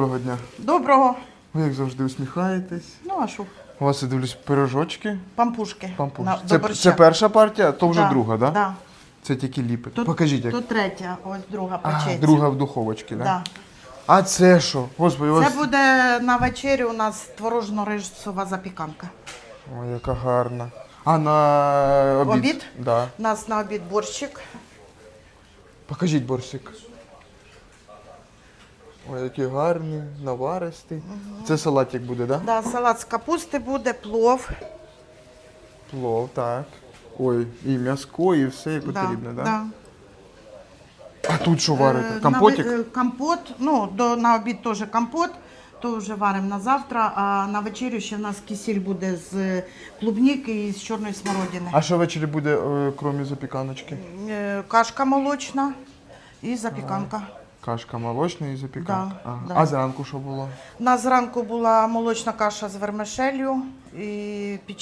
Доброго дня. Доброго. Ви як завжди усміхаєтесь. Ну, а що? У вас я дивлюсь пирожочки. Пампушки. Пампуш. На- Це, борща. це перша партія, то вже Да, друга, так? Да? Да. Це тільки ліпить. Тут, Покажіть як. Тут третя, ось друга а, печеться. друга в духовочці, так? Да. А це що? Господи, у вас... Це буде на вечерю у нас творожно-рисова запіканка. Ой, яка гарна. А на обід? Обід? Да. У нас на обід борщик. Покажіть борщик. Ой, який гарний, наваристий. Це салатик буде, так? Да? Да, салат з капусти буде, плов. Плов, так. Ой, і м'яско, і все як потрібно, так? да. А тут що варите? Е, Компотик? На, ви- е, компот, ну, до, на обід теж компот, то вже варимо на завтра, а на вечерю ще в нас кисіль буде з клубніки і з чорної смородини. А що ввечері буде, е, крім запіканочки? Е, Кашка молочна і запіканка. Кашка молочна і запіканка. Да, Ага. да. А зранку що було? У нас зранку була молочна каша з вермишелью і печення.